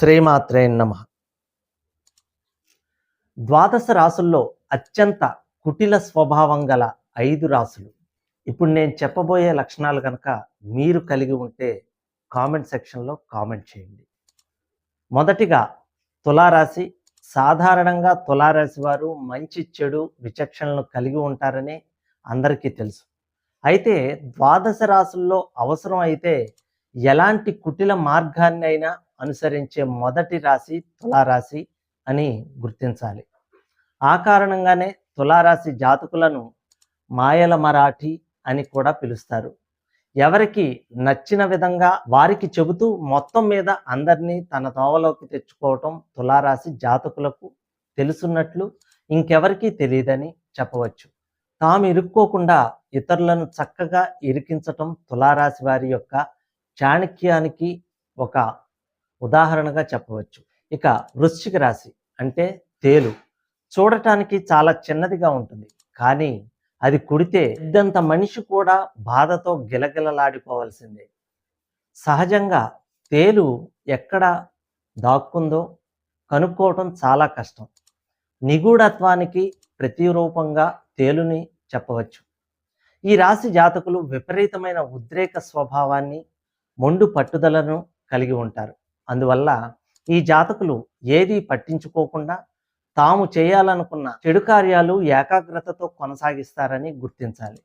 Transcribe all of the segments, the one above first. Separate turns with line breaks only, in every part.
శ్రీమాత్రే నమ. ద్వాదశ రాసుల్లో అత్యంత కుటిల స్వభావం గల ఐదు రాసులు. ఇప్పుడు నేను చెప్పబోయే లక్షణాలు కనుక మీరు కలిగి ఉంటే కామెంట్ సెక్షన్లో కామెంట్ చేయండి. మొదటిగా తులారాశి సాధారణంగా తులారాశి వారు మంచి చెడు విచక్షణలను కలిగి ఉంటారని అందరికీ తెలుసు. అయితే ద్వాదశ రాసుల్లో అవసరం అయితే ఎలాంటి కుటిల మార్గాన్ని అయినా అనుసరించే మొదటి రాశి తులారాశి అని గుర్తించాలి. ఆ కారణంగానే తులారాశి జాతకులను మాయల మరాఠీ అని కూడా పిలుస్తారు. ఎవరికి నచ్చిన విధంగా వారికి చెబుతూ మొత్తం మీద అందరినీ తన తోవలోకి తెచ్చుకోవటం తులారాశి జాతకులకు తెలుసున్నట్లు ఇంకెవరికీ తెలియదని చెప్పవచ్చు. తాము ఇరుక్కోకుండా ఇతరులను చక్కగా ఇరికించటం తులారాశి వారి యొక్క చాణక్యానికి ఒక ఉదాహరణగా చెప్పవచ్చు. ఇక వృశ్చిక రాశి అంటే తేలు. చూడటానికి చాలా చిన్నదిగా ఉంటుంది. కానీ అది కుడితే ఇద్దంత మనిషి కూడా బాధతో గిలగిలలాడిపోవలసిందే. సహజంగా తేలు ఎక్కడ దాక్కుందో కనుక్కోవటం చాలా కష్టం. నిగూఢత్వానికి ప్రతిరూపంగా తేలుని చెప్పవచ్చు. ఈ రాశి జాతకులు విపరీతమైన ఉద్రేక స్వభావాన్ని మొండు పట్టుదలను కలిగి ఉంటారు. అందువల్ల ఈ జాతకులు ఏది పట్టించుకోకుండా తాము చేయాలనుకున్న చెడు కార్యాలు ఏకాగ్రతతో కొనసాగిస్తారని గుర్తించాలి.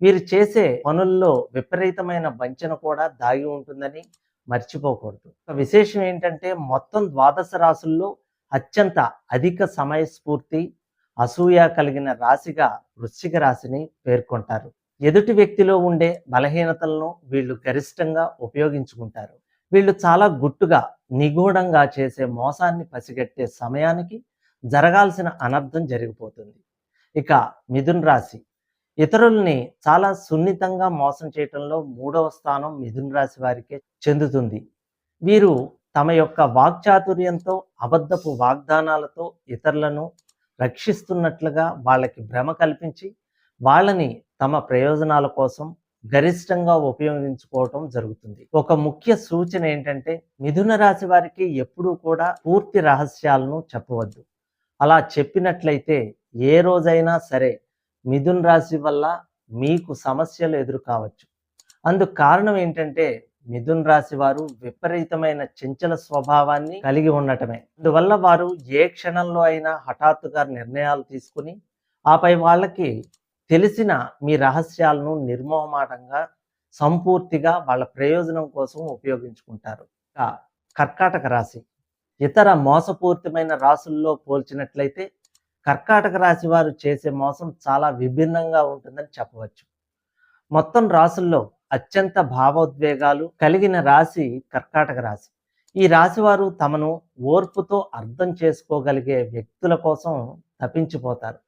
వీరు చేసే పనుల్లో విపరీతమైన వంచన కూడా దాగి ఉంటుందని మర్చిపోకూడదు. ఒక విశేషం ఏంటంటే మొత్తం ద్వాదశ రాసుల్లో అత్యంత అధిక సమయస్ఫూర్తి అసూయ కలిగిన రాశిగా వృశ్చిక రాశిని పేర్కొంటారు. ఎదుటి వ్యక్తిలో ఉండే బలహీనతలను వీళ్ళు గరిష్టంగా ఉపయోగించుకుంటారు. వీళ్ళు చాలా గుట్టుగా నిగూఢంగా చేసే మోసాన్ని పసిగట్టే సమయానికి జరగాల్సిన అనర్థం జరిగిపోతుంది. ఇక మిథున్ రాశి. ఇతరుల్ని చాలా సున్నితంగా మోసం చేయటంలో మూడవ స్థానం మిథున్ రాశి వారికే చెందుతుంది. వీరు తమ యొక్క వాక్చాతుర్యంతో అబద్ధపు వాగ్దానాలతో ఇతరులను రక్షిస్తున్నట్లుగా వాళ్ళకి భ్రమ కల్పించి వాళ్ళని తమ ప్రయోజనాల కోసం గరిష్టంగా ఉపయోగించుకోవటం జరుగుతుంది. ఒక ముఖ్య సూచన ఏంటంటే మిథున రాశి వారికి ఎప్పుడూ కూడా పూర్తి రహస్యాలను చెప్పవద్దు. అలా చెప్పినట్లయితే ఏ రోజైనా సరే మిథున్ రాశి వల్ల మీకు సమస్యలు ఎదురు కావచ్చు అందుకు కారణం ఏంటంటే మిథున్ రాశి వారు విపరీతమైన చంచల స్వభావాన్ని కలిగి ఉండటమే. అందువల్ల వారు ఏ క్షణంలో అయినా హఠాత్తుగా నిర్ణయాలు తీసుకుని ఆపై వాళ్ళకి తెలిసిన మీ రహస్యాలను నిర్మోహమాటంగా సంపూర్తిగా వాళ్ళ ప్రయోజనం కోసం ఉపయోగించుకుంటారు. కర్కాటక రాశి. ఇతర మోసపూరితమైన రాసుల్లో పోల్చినట్లయితే కర్కాటక రాశి వారు చేసే మోసం చాలా విభిన్నంగా ఉంటుందని చెప్పవచ్చు. మొత్తం రాసుల్లో అత్యంత భావోద్వేగాలు కలిగిన రాశి కర్కాటక రాశి. ఈ రాశి వారు తమను ఓర్పుతో అర్థం చేసుకోగలిగే వ్యక్తుల కోసం తప్పించిపోతారు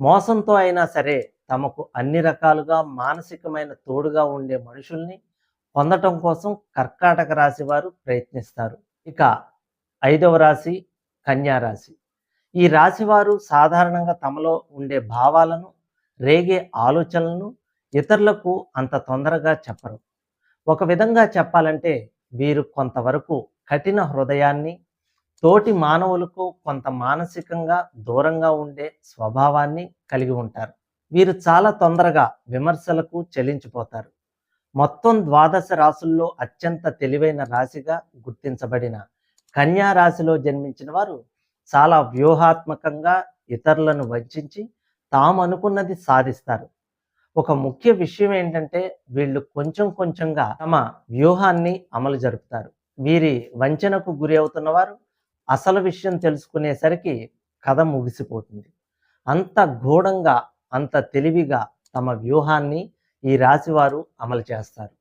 మోసంతో అయినా సరే తమకు అన్ని రకాలుగా మానసికమైన తోడుగా ఉండే మనుషుల్ని పొందటం కోసం కర్కాటక రాశి వారు ప్రయత్నిస్తారు. ఇక ఐదవ రాశి కన్యా రాశి. ఈ రాశి వారు సాధారణంగా తమలో ఉండే భావాలను రేగే ఆలోచనలను ఇతరులకు అంత తొందరగా చెప్పరు. ఒక విధంగా చెప్పాలంటే వీరు కొంతవరకు కఠిన హృదయాన్ని తోటి మానవులకు కొంత మానసికంగా దూరంగా ఉండే స్వభావాన్ని కలిగి ఉంటారు. వీరు చాలా తొందరగా విమర్శలకు చెలించిపోతారు మొత్తం ద్వాదశ రాసుల్లో అత్యంత తెలివైన రాశిగా గుర్తించబడిన కన్యా రాశిలో జన్మించిన వారు చాలా వ్యూహాత్మకంగా ఇతరులను వంచి తాము అనుకున్నది సాధిస్తారు. ఒక ముఖ్య విషయం ఏంటంటే వీళ్ళు కొంచెం కొంచెంగా తమ వ్యూహాన్ని అమలు జరుపుతారు. వీరి వంచనకు గురి అవుతున్న వారు అసలు విషయం తెలుసుకునేసరికి కథ ముగిసిపోతుంది. అంత గూఢంగా అంత తెలివిగా తమ వ్యూహాన్ని ఈ రాశివారు అమలు చేస్తారు.